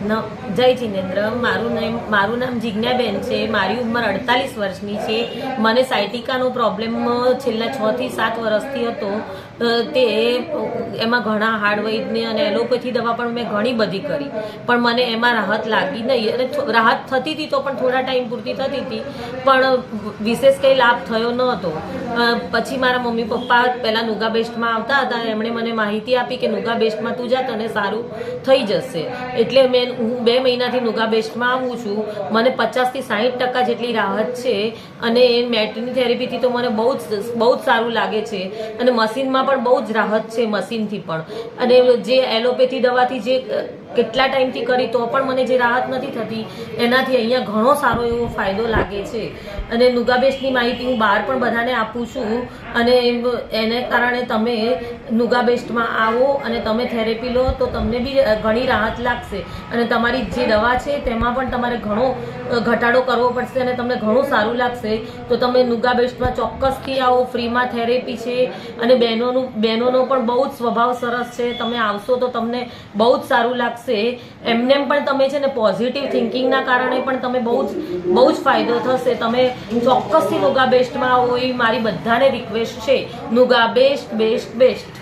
જય જિનેન્દ્ર, મારું નામ મારું નામ જિજ્ઞાબેન છે, મારી ઉંમર અડતાલીસ વર્ષની છે. મને સાયટિકાનો પ્રોબ્લેમ છેલ્લા છથી સાત વર્ષથી હતો. તે, એમાં ઘણા હાર્ડવેઇડની અને એલોપેથી દવા પણ મેં ઘણી બધી કરી. પણ મને એમાં રાહત લાગી નહીં. અને રાહત થતી હતી તો પણ થોડા ટાઈમ પૂરતી થતી હતી. પણ વિશેષ કંઈ લાભ થયો ન હતો પછી મારા મમ્મી પપ્પા પહેલાં નુગા બેસ્ટમાં આવતા હતા. એમણે મને માહિતી આપી કે નુગા બેસ્ટમાં તું જા તને સારું થઈ જશે. એટલે મેં હું બે મહિનાથી નુગા બેસ્ટમાં આવું છું. મને પચાસથી સાહીઠ ટકા જેટલી રાહત છે અને એ મેટની થેરેપીથી તો મને બહુ જ બહુ જ સારું લાગે છે. અને મશીનમાં પણ બહુ જ રાહત છે મશીનથી પણ. અને જે એલોપેથી દવાથી જે કેટલા ટાઈમથી કરી તો પણ મને જે રાહત નથી થતી, એનાથી અહીંયા ઘણો સારો એવો ફાયદો લાગે છે. અને નુગાબેસ્ટની માહિતી હું બહાર પણ બધાને આપું છું અને એને કારણે તમે નુગાબેસ્ટમાં આવો અને તમે થેરેપી લો તો તમને બી ઘણી રાહત લાગશે. અને તમારી જે દવા છે તેમાં પણ તમારે ઘણો ઘટાડો કરવો પડશે અને તમને ઘણું સારું લાગશે. તો તમે નુગાબેસ્ટમાં ચોક્કસથી આવો, ફ્રીમાં થેરેપી છે અને બહેનોનું, બહેનોનો પણ બહુ જ સ્વભાવ સરસ છે. તમે આવશો તો તમને બહુ જ સારું લાગશે. એમનેમ પણ તમે છે ને પોઝિટિવ થિંકિંગના કારણે પણ તમે બહુ જ બહુ જ ફાયદો થશે. તમે ચોક્કસથી નુગા બેસ્ટમાં આવો એવી મારી બધાને રિક્વેસ્ટ છે. નુગા બેસ્ટ બેસ્ટ બેસ્ટ